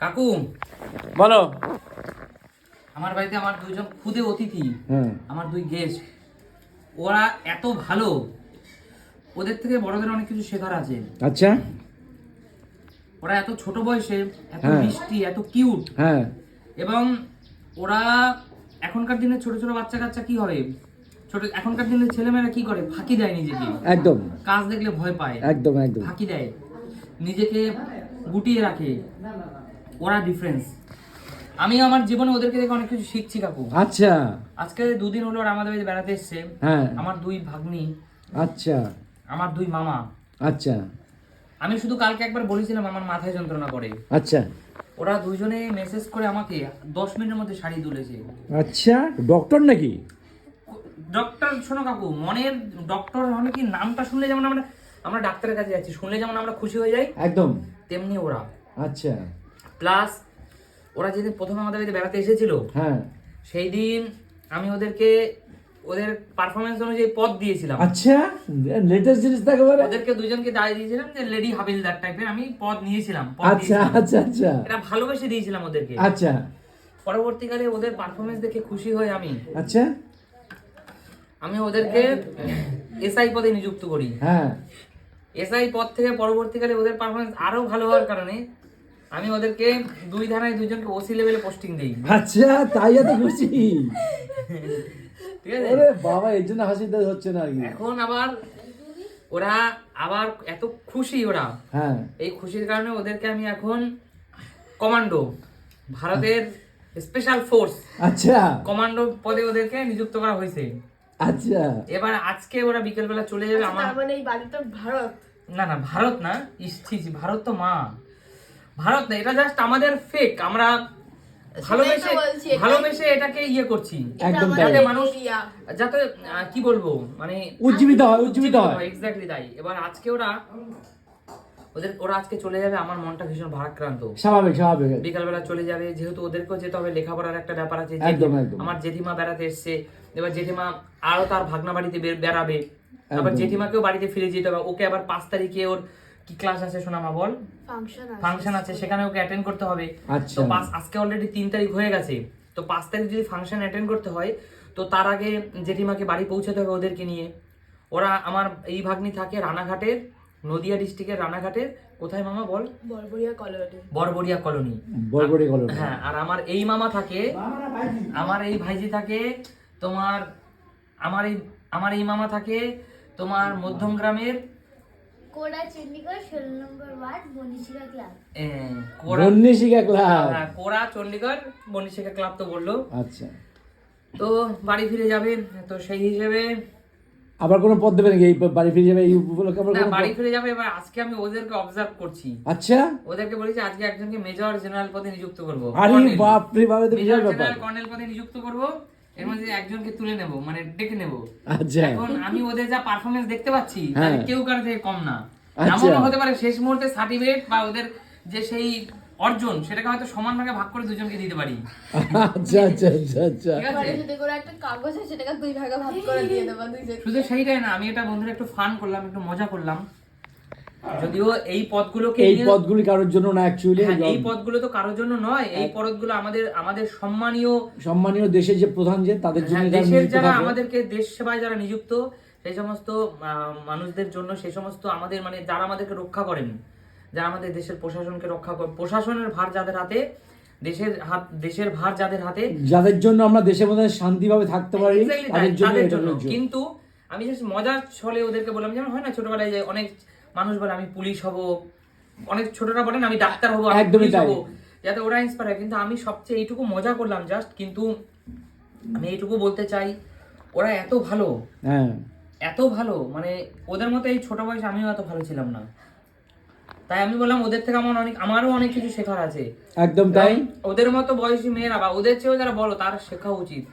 কাকু। বলো। আমার বাড়িতে আমার দুইজন খুদে অতিথি। আমার দুই গেস্ট ওরা এত ভালো। ওদের থেকে বড়দের অনেক কিছু শেখার আছে। আচ্ছা। ওরা এত ছোট বয়সে এত হ্যাঁ। মিষ্টি এত কিউট হ্যাঁ। এবং ওরা এখনকার দিনে ছোট ছোট বাচ্চা কাচ্চা কি হয়? ছোট এখনকার দিনে ছেলেমেয়েরা কি করে? ফাঁকি দেয় নিজেকে। একদম। কাজ দেখলে ভয় পায়। একদম একদম। ফাঁকি দেয়। নিজেকে গুটিয়ে রাখে। ওরা ডিফারেন্স আমি আমার জীবনে ওদেরকে দেখে অনেক কিছু শিখছি কাকু। আচ্ছা। আজকে দুদিন হলো ওরা আমাদের বাড়িতে বেড়াতে এসছে। হ্যাঁ। আমার দুই ভাগ্নি আচ্ছা। আমার দুই মামা। আচ্ছা। আমি শুধু কালকে একবার বলেছিলাম আমার মাথায় যন্ত্রণা করে। আচ্ছা। ওরা দুজনে মেসেজ করে আমাকে দশ মিনিটের মধ্যে শাড়ি তুলেছে। আচ্ছা ডক্টর নাকি? ডক্টর শোনো কাকু মনের ডক্টর হলে কি নামটা শুনলে যেমন আমরা আমরা ডাক্তারের কাছে যাচ্ছি শুনলে যেমন আমরা খুশি হয়ে যাই একদম। তেমনি ওরা। আচ্ছা। প্লাস ওরা যেদিন প্রথম আমাদের বাড়িতে বেড়াতে এসেছিল হ্যাঁ। সেই দিন আমি ওদেরকে ওদের পারফরমেন্স অনুযায়ী পদ দিয়েছিলাম। আচ্ছা লেটেস্ট জিনিস একেবারে ওদেরকে দুজনকে দাঁড়িয়ে দিয়েছিলাম যে লেডি হাবিলদার টাইপের আমি পদ নিয়েছিলাম আচ্ছা আচ্ছা আচ্ছা। এটা ভালোবেসে দিয়েছিলাম ওদেরকে। আচ্ছা। পরবর্তীকালে ওদের পারফরমেন্স দেখে খুশি হই আমি আচ্ছা। আমি ওদেরকে এসআই পদে নিযুক্ত করি। হ্যাঁ। এসআই পদ থেকে পরবর্তীকালে ওদের পারফরমেন্স আরও ভালো হওয়ার কারণে আমি ওদেরকে দুই ধারায় দুইজনকে ওসি লেভেলে পোস্টিং দিই। আচ্ছা তাই এত খুশি? ঠিক আছে? বাবা এর জন্য হাসিতে হচ্ছে না আর এখন আবার ওরা আবার এত খুশি ওরা। হ্যাঁ। এই খুশির কারণে ওদেরকে আমি এখন কমান্ডো ভারতের স্পেশাল ফোর্স আচ্ছা। কমান্ডো পদে ওদেরকে নিযুক্ত করা হয়েছে। আচ্ছা। এবার আজকে ওরা বিকেলবেলা চলে যাবে আমার মানে এই বাড়িটা ভারত? না না ভারত না ইস, ভারত তো মা। ভারত না এটা জাস্ট আমাদের ফেক আমরা ভালোবেসে ভালোবেসে এটাকে ইয়ে করছি। একদম এটা তাই। মানুষ- যাতে কি বলব মানে উজ্জীবিত হয় উজ্জীবিত হয়। এক্স্যাক্টলি তাই। এবার আজকে ওরা ওদের ওরা আজকে চলে যাবে আমার মনটা ভীষণ ভারাক্রান্ত। স্বাভাবিক স্বাভাবিক। বিকালবেলা চলে যাবে যেহেতু ওদেরকেও যেতে হবে লেখাপড়ার একটা ব্যাপার আছে একদম, একদম। আমার জেঠিমা বেড়াতে এসছে। এবার জেঠিমা আরও তার ভাগনা বাড়িতে বেড়াবে। আবার জেঠিমাকেও বাড়িতে ফিরে যেতে হবে। ওকে আবার পাঁচ তারিখে ওর কি ক্লাস আছে শোনামা বল? ফাংশন আছে সেখানে ওকে অ্যাটেন্ড করতে হবে? আচ্ছা। তো পাঁচ আজকে অলরেডি তিন তারিখ হয়ে গেছে। তো পাঁচ তারিখ যদি ফাংশন অ্যাটেন্ড করতে হয় তো তার আগে জেঠিমাকে বাড়ি পৌঁছাতে হবে ওদেরকে নিয়ে। ওরা আমার এই ভাগ্নি থাকে রানাঘাটের নদিয়া ডিস্ট্রিক্টের রানাঘাটের। কোথায় মামা বল? Borboria colony. Borboria colony. Borbori colony. হ্যাঁ আর আমার এই মামা থাকে আমার এই ভাইজি থাকে তোমার আমার এই আমার এই মামা থাকে তোমার মধ্যম গ্রামের কোড়া চণ্ডীগড় ষোলো নম্বর ওয়ার্ড বনিশিরা ক্লাব। এ, ক্লাব? হ্যাঁ, চণ্ডীগড় বনিশেখা ক্লাব তো বলল। আচ্ছা। তো বাড়ি ফিরে যাবে তো সেই হিসেবে আবার কোনো পদ দেবে নাকি? বাড়ি ফিরে যাবে এই উপলক্ষে আবার না কোনো বাড়ি ফিরে যাবে এবার আজকে আমি ওদেরকে অবজার্ভ করছি। আচ্ছা। ওদেরকে বলেছি আজকে একজনকে মেজর জেনারেল পদে নিযুক্ত করব। আরে কর্নেল। বাপ রে বাপ এ তো বিশাল মেজর জেনারেল কর্নেল পদে নিযুক্ত করব। এর মধ্যে একজনকে তুলে নেব মানে ডেকে নেব। আচ্ছা। এখন আমি ওদের যা পারফরমেন্স দেখতে পাচ্ছি হ্যাঁ। তাহলে কেউ কারও থেকে কম না। আচ্ছা। এমনও হতে পারে শেষ মুহূর্তে সার্টিফিকেট বা ওদের যে সেই অর্জন সেটাকে হয়তো সমান ভাগে ভাগ করে দুজনকে দিতে পারি। আচ্ছা আচ্ছা আচ্ছা আচ্ছা। যদি করে একটা কাগজ সেটাকে দুই ভাগে ভাগ করে দিয়ে দেবো দুইজন শুধু সেইটাই না আমি এটা বন্ধুরা একটু ফান করলাম একটু মজা করলাম। যদিও এই পদগুলোকে এই পদগুলি কারোর জন্য না অ্যাকচুয়ালি হ্যাঁ, এই পদগুলো তো কারোর জন্য নয় এই পদগুলো আমাদের আমাদের সম্মানীয় সম্মানীয় দেশের যে প্রধান যে তাদের জন্য হ্যাঁ, দেশের যারা আমাদেরকে দেশ সেবায় যারা নিযুক্ত সেই সমস্ত মানুষদের জন্য সেই সমস্ত আমাদের মানে যারা আমাদেরকে রক্ষা করেন যারা আমাদের দেশের প্রশাসনকে রক্ষা করেন প্রশাসনের ভার যাদের হাতে দেশের হাত দেশের ভার যাদের হাতে যাদের জন্য আমরা দেশের মধ্যে শান্তিভাবে থাকতে পারি তাদের জন্য। কিন্তু আমি জাস্ট মজার ছলে ওদেরকে বললাম যেমন হয় না ছোটবেলায় যে অনেক মানুষ বলে আমি পুলিশ হব। অনেক ছোটরা বলেন আমি ডাক্তার হব আমি পুলিশ। হব। যাতে ওরা ইন্সপায়ার হয়। কিন্তু আমি সবচেয়ে এইটুকু মজা করলাম জাস্ট কিন্তু আমি এইটুকু বলতে চাই ওরা এত ভালো। হ্যাঁ। এত ভালো। মানে ওদের মতো এই ছোট বয়সে আমিও এত ভালো ছিলাম না। তাই আমি বললাম ওদের থেকে আমার অনেক আমারও অনেক কিছু শেখার আছে। একদম তাই। ওদের মতো বয়সী মেয়েরা বা ওদের চেয়েও যারা বলো তার শেখা উচিত।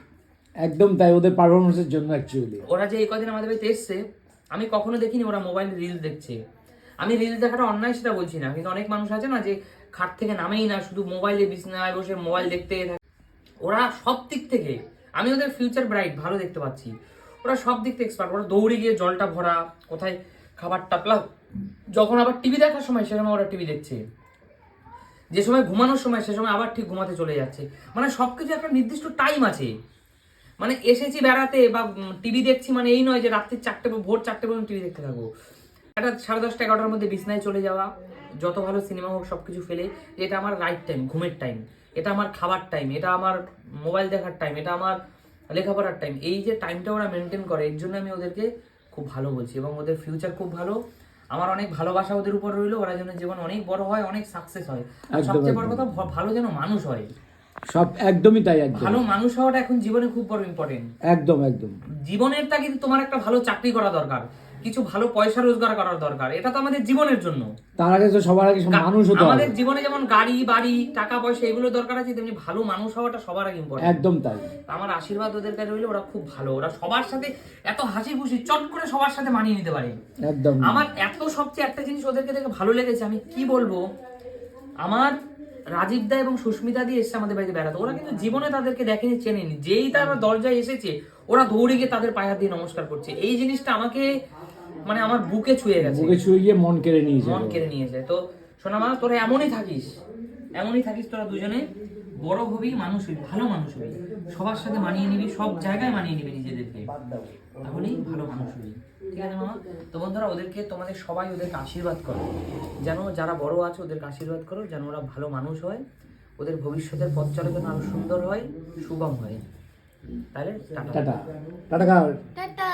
একদম তাই ওদের পারফরমেন্সের জন্য অ্যাকচুয়ালি ওরা যে এই কদিন আমাদের বাড়িতে এসছে আমি কখনো দেখিনি ওরা মোবাইলে রিলস দেখছে। আমি রিলস দেখাটা অন্যায় সেটা বলছি না, কিন্তু অনেক মানুষ আছে না যে খাট থেকে নামেই না, শুধু মোবাইলে বিছনায় বসে মোবাইল দেখতে থাকে। ওরা সব দিক থেকে, আমি ওদের ফিউচার ব্রাইট ভালো দেখতে পাচ্ছি। ওরা সব দিক থেকে এক্সপার্ট ওরা দৌড়ে গিয়ে জলটা ভরা, কোথায় খাবারটা প্লাস যখন আবার টিভি দেখার সময় সেখানে ওরা টিভি দেখছে। যে সময় ঘুমানোর সময়, সে সময় আবার ঠিক ঘুমাতে চলে যাচ্ছে। মানে সবকিছু একটা নির্দিষ্ট টাইম আছে। মানে এসেছি বেড়াতে বা টিভি দেখছি মানে এই নয় যে রাত্রি চারটে ভোর চারটে পর্যন্ত টিভি দেখতে থাকব। একটা সাড়ে দশটা এগারোটার মধ্যে বিছনায় চলে যাওয়া যত ভালো সিনেমা হোক সব কিছু ফেলে যে এটা আমার রাইট টাইম ঘুমের টাইম এটা আমার খাবার টাইম এটা আমার মোবাইল দেখার টাইম এটা আমার লেখাপড়ার টাইম এই যে টাইমটা ওরা মেনটেন করে এর জন্য আমি ওদেরকে খুব ভালো বলছি এবং ওদের ফিউচার খুব ভালো। আমার অনেক ভালোবাসা ওদের উপর রইল ওরা যেন জীবন অনেক বড় হয় অনেক সাকসেস হয়। সবচেয়ে বড় কথা ভালো যেন মানুষ হয়। সব একদমই তাই একদম ভালো মানুষ হওয়াটা এখন জীবনে খুব বড় ইম্পর্টেন্ট একদম একদম। জীবনের তা কিন্তু তোমার একটা ভালো চাকরি করা দরকার কিছু ভালো পয়সা রোজগার করার দরকার এটা তো আমাদের জীবনের জন্য। তার আগে তো সবার আগে মানুষ হতে হবে আমাদের জীবনে যেমন গাড়ি বাড়ি টাকা পয়সা এগুলো দরকার আছে তেমনি ভালো মানুষ হওয়াটা সবার আগে ইম্পর্টেন্ট একদম তাই। আমার আশীর্বাদ ওদের কাছে রইলে ওরা খুব ভালো ওরা সবার সাথে এত হাসি খুশি চট করে সবার সাথে মানিয়ে নিতে পারে। একদম। আমার এত সবচেয়ে একটা জিনিস ওদেরকে দেখে ভালো লেগেছে আমি কি বলব? আমার রাজীব দা এবং সুস্মিতা দিয়ে এসছে আমাদের বাড়িতে বেড়াতে। ওরা কিন্তু জীবনে তাদেরকে দেখেনি চেনেনি। যেই তারা দরজায় এসেছে ওরা দৌড়ে গিয়ে তাদের পায়ে দিয়ে নমস্কার করছে। এই জিনিসটা আমাকে মানে আমার বুকে ছুঁয়ে গেছে। বুকে ছুঁয়ে গিয়ে মন কেড়ে নিয়েছে মন কেড়ে নিয়েছে তো শোনা মা তোরা এমনই থাকিস এমনই থাকিস তোরা দুজনে। বড় হবি মানুষ হবি ভালো মানুষ হবি। সবার সাথে মানিয়ে নিবি সব জায়গায় মানিয়ে নিবি নিজেদেরকে। তাহলেই ভালো মানুষ হবি। ঠিক আছে মামা তো বন্ধুরা ওদেরকে তোমাদের সবাই ওদেরকে আশীর্বাদ করো। যেন যারা বড় আছে ওদেরকে আশীর্বাদ করো যেন ওরা ভালো মানুষ হয়। ওদের ভবিষ্যতের পথ চলা যেন আরও সুন্দর হয় সুগম হয়। তাহলে টাটা। টাটা। Tata tata.